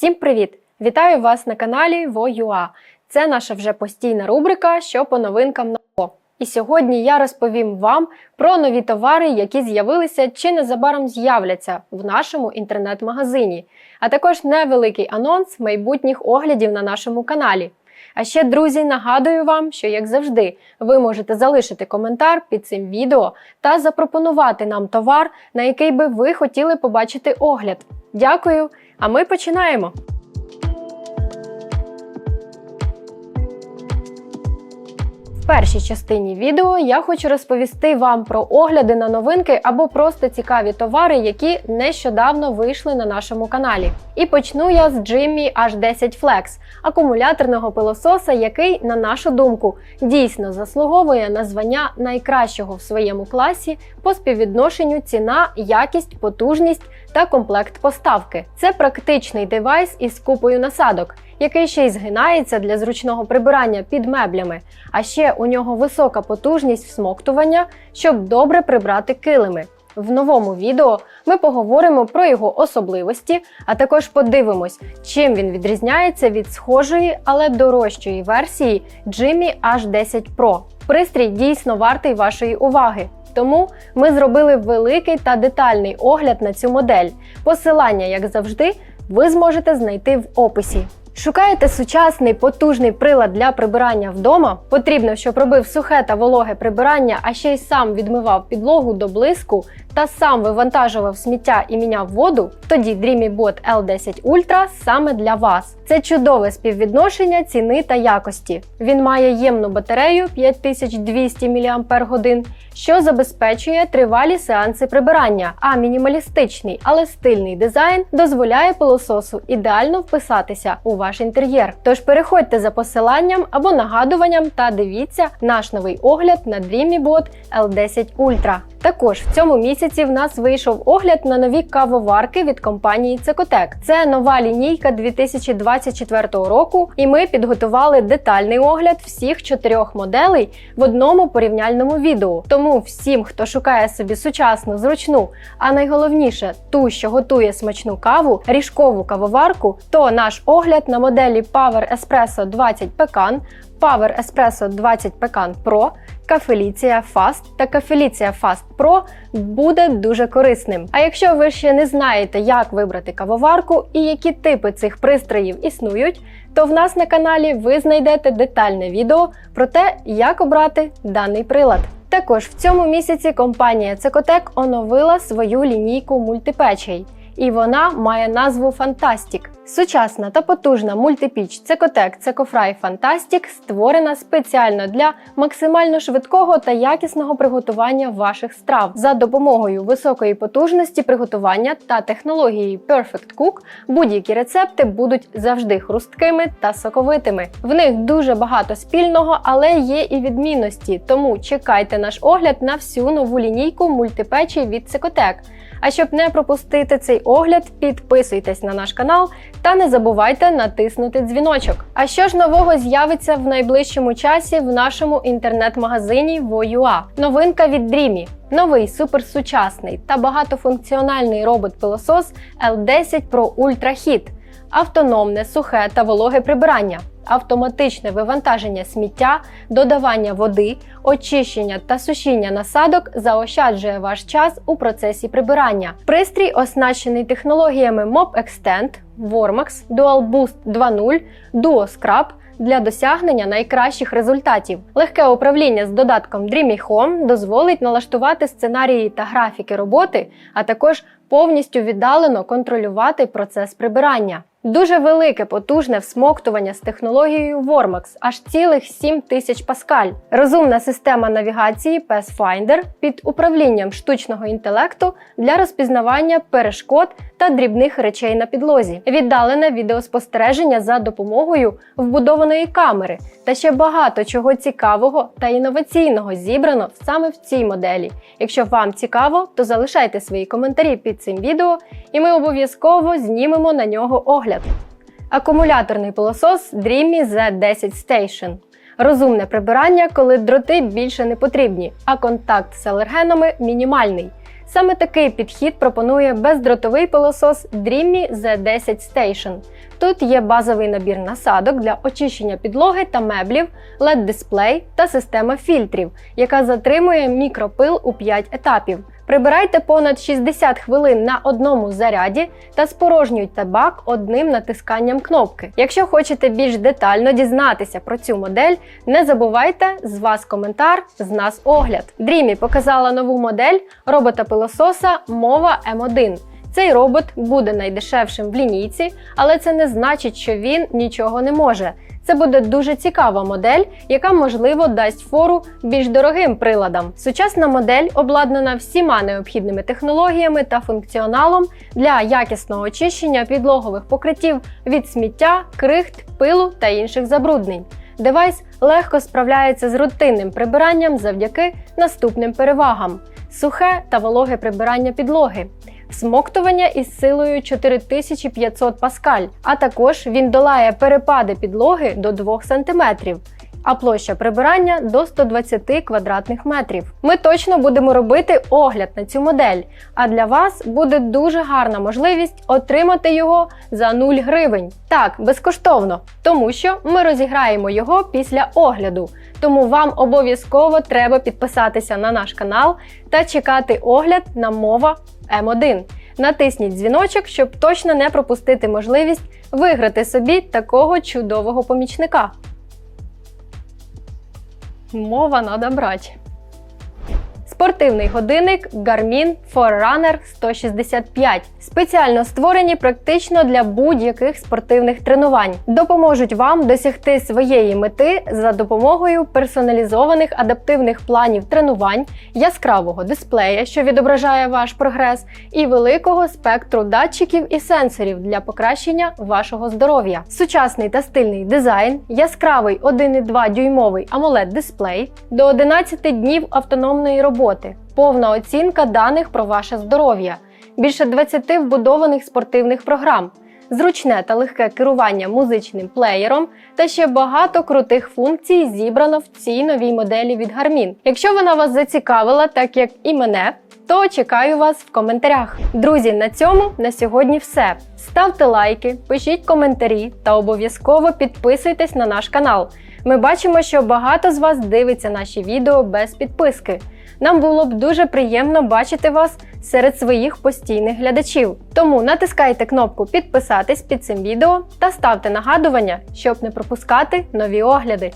Всім привіт! Вітаю вас на каналі Во.ua. Це наша вже постійна рубрика, що по новинкам на Во. І сьогодні я розповім вам про нові товари, які з'явилися чи незабаром з'являться в нашому інтернет-магазині, а також невеликий анонс майбутніх оглядів на нашому каналі. А ще, друзі, нагадую вам, що, як завжди, ви можете залишити коментар під цим відео та запропонувати нам товар, на який би ви хотіли побачити огляд. Дякую! А ми починаємо. В першій частині відео я хочу розповісти вам про огляди на новинки або просто цікаві товари, які нещодавно вийшли на нашому каналі. І почну я з Jimmy H10 Flex, акумуляторного пилососа, який, на нашу думку, дійсно заслуговує на звання найкращого в своєму класі по співвідношенню ціна, якість, потужність та комплект поставки. Це практичний девайс із купою насадок, який ще й згинається для зручного прибирання під меблями. А ще у нього висока потужність всмоктування, щоб добре прибрати килими. В новому відео ми поговоримо про його особливості, а також подивимось, чим він відрізняється від схожої, але дорожчої версії Jimmy H10 Pro. Пристрій дійсно вартий вашої уваги. Тому ми зробили великий та детальний огляд на цю модель. Посилання, як завжди, ви зможете знайти в описі. Шукаєте сучасний потужний прилад для прибирання вдома? Потрібно, щоб робив сухе та вологе прибирання, а ще й сам відмивав підлогу до блиску та сам вивантажував сміття і міняв воду. Тоді DreamyBot L10 Ultra саме для вас. Це чудове співвідношення ціни та якості. Він має ємну батарею 5200 мАч, що забезпечує тривалі сеанси прибирання. А мінімалістичний, але стильний дизайн дозволяє пилососу ідеально вписатися у ваш інтер'єр. Тож переходьте за посиланням або нагадуванням та дивіться наш новий огляд на DreamyBot L10 Ultra. Також в цьому місяці в нас вийшов огляд на нові кавоварки від компанії Цекотек. Це нова лінійка 2024 року, і ми підготували детальний огляд всіх чотирьох моделей в одному порівняльному відео. Тому всім, хто шукає собі сучасну, зручну, а найголовніше ту, що готує смачну каву, ріжкову кавоварку, то наш огляд на моделі Power Espresso 20 Pecan, Power Espresso 20 Pecan Pro, Кафеліція Fast та Кафеліція Fast Pro буде дуже корисним. А якщо ви ще не знаєте, як вибрати кавоварку і які типи цих пристроїв існують, то в нас на каналі ви знайдете детальне відео про те, як обрати даний прилад. Також в цьому місяці компанія Цекотек оновила свою лінійку мультипечей. І вона має назву Fantastic. Сучасна та потужна мультипіч Цекотек Цекофрай Fantastic створена спеціально для максимально швидкого та якісного приготування ваших страв. За допомогою високої потужності приготування та технології Perfect Cook будь-які рецепти будуть завжди хрусткими та соковитими. В них дуже багато спільного, але є і відмінності. Тому чекайте наш огляд на всю нову лінійку мультипечей від Цекотек. А щоб не пропустити цей огляд, підписуйтесь на наш канал та не забувайте натиснути дзвіночок. А що ж нового з'явиться в найближчому часі в нашому інтернет-магазині Воюа? Новинка від Dreamy. Новий суперсучасний та багатофункціональний робот-пилосос L10 Pro Ultra Hit. Автономне, сухе та вологе прибирання, автоматичне вивантаження сміття, додавання води, очищення та сушіння насадок заощаджує ваш час у процесі прибирання. Пристрій оснащений технологіями Mop Extend, Vormax, Dual Boost 2.0, Duo Scrub для досягнення найкращих результатів. Легке управління з додатком Dreamy Home дозволить налаштувати сценарії та графіки роботи, а також повністю віддалено контролювати процес прибирання. Дуже велике потужне всмоктування з технологією Vormax, аж цілих 7 тисяч паскаль. Розумна система навігації Pathfinder під управлінням штучного інтелекту для розпізнавання перешкод та дрібних речей на підлозі, віддалене відеоспостереження за допомогою вбудованої камери та ще багато чого цікавого та інноваційного зібрано саме в цій моделі. Якщо вам цікаво, то залишайте свої коментарі під цим відео, і ми обов'язково знімемо на нього огляд. Акумуляторний пилосос Dreamy Z10 Station. Розумне прибирання, коли дроти більше не потрібні, а контакт з алергенами мінімальний. Саме такий підхід пропонує бездротовий пилосос Dreamy Z10 Station. Тут є базовий набір насадок для очищення підлоги та меблів, LED-дисплей та система фільтрів, яка затримує мікропил у 5 етапів. Прибирайте понад 60 хвилин на одному заряді та спорожнюйте бак одним натисканням кнопки. Якщо хочете більш детально дізнатися про цю модель, не забувайте з вас коментар, з нас огляд. Dreamy показала нову модель робота-пилососа Mova M1. Цей робот буде найдешевшим в лінійці, але це не значить, що він нічого не може. Це буде дуже цікава модель, яка можливо дасть фору більш дорогим приладам. Сучасна модель обладнана всіма необхідними технологіями та функціоналом для якісного очищення підлогових покриттів від сміття, крихт, пилу та інших забруднень. Девайс легко справляється з рутинним прибиранням завдяки наступним перевагам: сухе та вологе прибирання підлоги. Всмоктування із силою 4500 паскаль, а також він долає перепади підлоги до 2 см, а площа прибирання до 120 квадратних метрів. Ми точно будемо робити огляд на цю модель, а для вас буде дуже гарна можливість отримати його за 0 гривень. Так, безкоштовно, тому що ми розіграємо його після огляду. Тому вам обов'язково треба підписатися на наш канал та чекати огляд на мова М1. Натисніть дзвіночок, щоб точно не пропустити можливість виграти собі такого чудового помічника. Мова надо брати. Спортивний годинник Garmin Forerunner 165. Спеціально створені практично для будь-яких спортивних тренувань. Допоможуть вам досягти своєї мети за допомогою персоналізованих адаптивних планів тренувань, яскравого дисплея, що відображає ваш прогрес, і великого спектру датчиків і сенсорів для покращення вашого здоров'я. Сучасний та стильний дизайн, яскравий 1,2 дюймовий amoled дисплей до 11 днів автономної роботи повна оцінка даних про ваше здоров'я, більше 20 вбудованих спортивних програм, зручне та легке керування музичним плеєром та ще багато крутих функцій зібрано в цій новій моделі від Garmin. Якщо вона вас зацікавила, так як і мене. То чекаю вас в коментарях. Друзі, на цьому на сьогодні все. Ставте лайки, пишіть коментарі та обов'язково підписуйтесь на наш канал. Ми бачимо, що багато з вас дивиться наші відео без підписки. Нам було б дуже приємно бачити вас серед своїх постійних глядачів. Тому натискайте кнопку підписатись під цим відео та ставте нагадування, щоб не пропускати нові огляди.